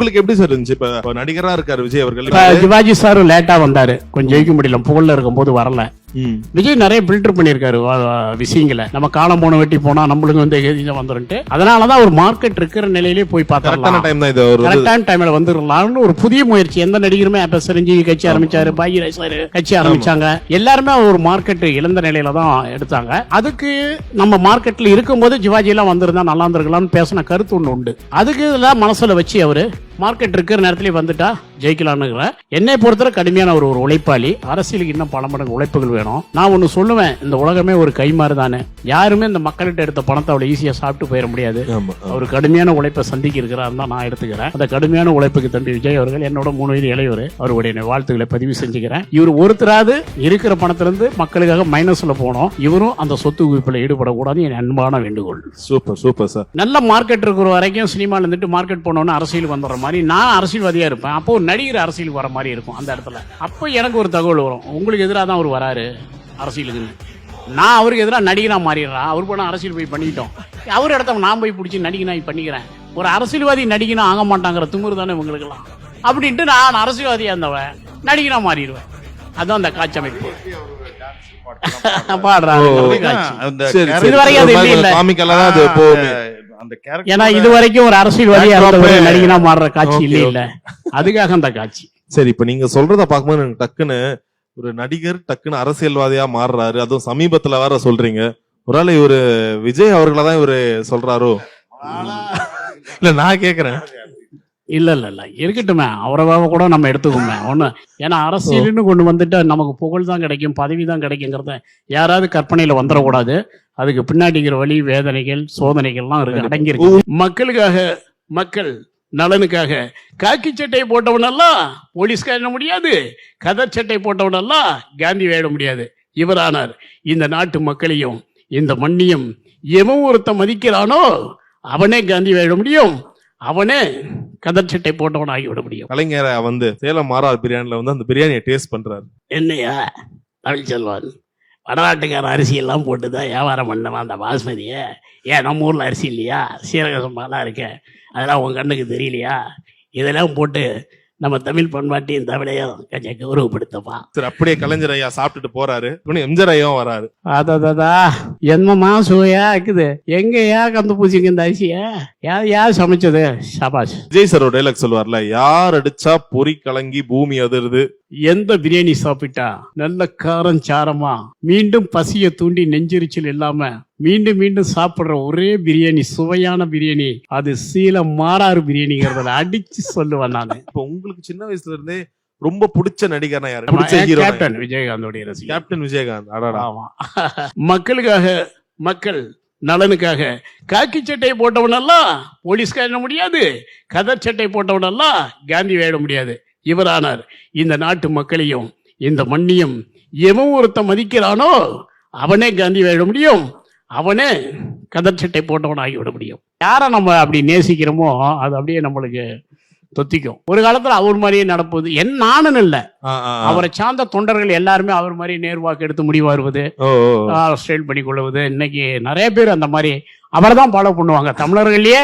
உங்களுக்கு எப்படி சார் இருந்துச்சு? இப்ப நடிகரா இருக்காரு விஜய் அவர்கள். சிவாஜி சாரும் லேட்டா வந்தாரு. கொஞ்சம் ஜெயிக்க முடியல. புகழ்ல இருக்கும்போது வரல. ம். விஜய் நிறைய பில்டர் பண்ணியிருக்காரு விஷயங்களை நம்ம காலம் போன வெட்டி போனா நம்மளுக்கு வந்து எதிரியா வந்துருன்ட்டு. அதனாலதான் ஒரு மார்க்கெட் இருக்கிற நிலையிலே போய் பார்த்தரலாம் டைம் தான் கரெக்டான டைம்ல வந்துடலாம்னு ஒரு புதிய முயற்சி. எந்த நடிகருமே அப்ப சிரஞ்சீவி கட்சி ஆரம்பிச்சாரு பாகிராஜ் சார் கட்சி ஆரம்பிச்சாங்க. எல்லாருமே ஒரு மார்க்கெட் இழந்த நிலையில தான் எடுத்தாங்க. அதுக்கு நம்ம மார்க்கெட்ல இருக்கும்போது சிவாஜி எல்லாம் வந்திருந்தா நல்லா இருந்திருக்கலாம்னு பேசின கருத்து ஒண்ணு உண்டு. அதுக்கு இதெல்லாம் மனசுல வச்சு அவரு மார்க்கெட் இருக்கிற நேரத்துல வந்துட்டா ஜெயிக்கலாம்னுங்கிற. என்னை பொறுத்தவரை கடுமையான ஒரு ஒரு உழைப்பாளி. அரசியலுக்கு இன்னும் பல மடங்கு உழைப்புகள் வேணும். நான் ஒன்னு சொல்லுவேன் இந்த உலகமே ஒரு கைமாறு தானே. யாருமே இந்த மக்கள்கிட்ட எடுத்த பணத்தை அவ்வளவு ஈஸியா சாப்பிட்டு போயிட முடியாது. அவர் கடுமையான உழைப்பை சந்திக்க இருக்கிறார் தான் நான் எடுத்துக்கிறேன். அந்த கடுமையான உழைப்புக்கு தம்பி விஜய் அவர்கள் என்னோட மூணு வயது இளையவர் அவருடைய வாழ்த்துக்களை பதிவு செஞ்சுக்கிறேன். இவர் ஒருத்தராது இருக்கிற பணத்திலிருந்து மக்களுக்காக மைனஸ்ல போனோம். இவரும் அந்த சொத்து குவிப்பில் ஈடுபடக்கூடாது. என் அன்பான வேண்டுகோள். Super super sir. நல்ல மார்க்கெட் இருக்கிற வரைக்கும் சினிமால இருந்துட்டு மார்க்கெட் போனோன்னு அரசியல் வந்துடுற மாதிரி நான் அரசியல்வாதியா இருப்பேன். அப்போ ஒரு நடிகர் அரசியலுக்கு வர மாதிரி இருக்கும் அந்த இடத்துல. அப்போ எனக்கு ஒரு தகவல் வரும். உங்களுக்கு எதிராக தான் அவர் வராரு அரசியலுக்குன்னு. நான் அவருக்கு எதிராக நடிகனா மாறிடுறேன். அவர் போன அரசியல் போய் பண்ணிட்டோம். அவர் இடத்த நான் போய் பிடிச்சி நடிகனா பண்ணிக்கிறேன். ஒரு அரசியல்வாதி நடிகனா ஆக மாட்டாங்கிற திமிரு தானே இவங்களுக்கெல்லாம். அப்படின்ட்டு நான் அரசியல்வாதியா இருந்தவன் நடிகனா மாறிடுவேன். அதான் அந்த காட்சி. அமைப்பு பாடுறாங்க. அந்த ஒரு ஏன்னா இது வரைக்கும் ஒரு ஒரு Backdrop. நடிகனா மாறுற காட்சி இல்ல. இல்ல அதுக்காக அந்த காட்சி. சரி இப்ப நீங்க சொல்றத பார்க்கும்போது எனக்கு டக்குன்னு ஒரு நடிகர் டக்குன்னு அரசியல்வாதியா மாறுறாரு. அதுவும் சமீபத்துல வேற சொல்றீங்க. ஒருவேளை இவரு விஜய் அவர்களை தான் இவரு சொல்றாரோ? இல்ல நான் கேக்குறேன். இல்ல இல்ல இல்ல இருக்கட்டுமே. அவரவாக கூட நம்ம எடுத்துக்கோமே. ஒண்ணு ஏன்னா அரசியல்னு கொண்டு வந்துட்டு நமக்கு புகழ் தான் கிடைக்கும் பதவி தான் கிடைக்குங்கிறத யாராவது கற்பனையில வந்துடக்கூடாது. அதுக்கு பின்னாடிங்கிற வழி வேதனைகள் சோதனைகள்லாம் இருக்கு அடங்கியிருக்கு. மக்களுக்காக மக்கள் நலனுக்காக காக்கி சட்டை போட்டவனெல்லாம் போலீஸ்கார முடியாது. கதர் சட்டை போட்டவனெல்லாம் காந்தி வேட முடியாது. இவரானார். இந்த நாட்டு மக்களையும் இந்த மண்ணியும் எவன் ஒருத்த மதிக்கிறானோ அவனே காந்தி வேட முடியும். அவனே கதர் சட்டை போட்டவன் ஆகிவிட முடியும். கலைஞரை வந்து சேலம் மாறார் பிரியாணில வந்து அந்த பிரியாணியை டேஸ்ட் பண்றாரு. என்னையா? தமிழ்ச்செல்வன் வடநாட்டுக்கார அரிசி எல்லாம் போட்டு தான் வியாபாரம் பண்ணவன் அந்த பாஸ்மதியை. ஏன் நம்ம ஊரில் அரிசி இல்லையா? சீரக சம்பாலாம் இருக்க. அதெல்லாம் உன் கண்ணுக்கு தெரியலையா? இதெல்லாம் போட்டு நம்ம தமிழ் பண்பாட்டையும் தமிழையும் கொஞ்சம் கௌரவப்படுத்தப்பா சரி அப்படியே கலைஞர் ஐயா சாப்பிட்டுட்டு போறாரு. எம்ஜிஆர் ஐயாவும் வராரு. அதா என்னமா சுவையா இருக்குது? எங்கயா கந்து பூச்சிங்க இந்த அரிசிய? யார் யார் சமைச்சது? சபாஷ். விஜய் சார் ஒரு டைலாக் சொல்லுவார்ல யார் அடிச்சா பொறி கலங்கி பூமி அதிருது? எந்த பிரியாணி சாப்பிட்டா நல்ல காரம் சாரமா? மீண்டும் பசிய தூண்டி நெஞ்செரிச்சல் இல்லாம மீண்டும் மீண்டும் சாப்பிடுற ஒரே பிரியாணி சுவையான பிரியாணி. அது சீல மாறாறு பிரியாணிங்கிறதுல அடிச்சு சொல்லுவேன் நான். இப்ப உங்களுக்கு சின்ன வயசுல இருந்தே ரொம்ப பிடிச்ச நடிகர்னா யாரு? பிடிச்ச ஹீரோ கேப்டன் விஜயகாந்தோடைய ரசிகர். கேப்டன் விஜயகாந்த். அடடா. ஆமா. மக்களுக்காக மக்கள் நலனுக்காக காக்கி சட்டை போட்டவனெல்லாம் போலீஸ்கார முடியாது கதர் சட்டை போட்டவனெல்லாம் காந்தி வேட முடியாது. இவரானார். இந்த நாட்டு மக்களையும் இந்த மண்ணியும் எவன் ஒருத்த மதிக்கிறானோ அவனே காந்தி வேட முடியும். அவனே கதர் சட்டை போட்டவன் ஆகிவிட முடியும். யாரை நம்ம அப்படி நேசிக்கிறோமோ அது அப்படியே நம்மளுக்கு தொத்திக்கும். ஒரு காலத்துல அவர் மாதிரியே நடப்பது. என் நானும் இல்லை. அவரை சார்ந்த தொண்டர்கள் எல்லாருமே அவர் மாதிரி நேர்வாக்கு எடுத்து முடிவு வருவது. ஸ்ட்ரெயின் பண்ணி கொள்வது இன்னைக்கு நிறைய பேர் அந்த மாதிரி அவரை தான் ஃபாலோ பண்ணுவாங்க. தமிழர்கள்லயே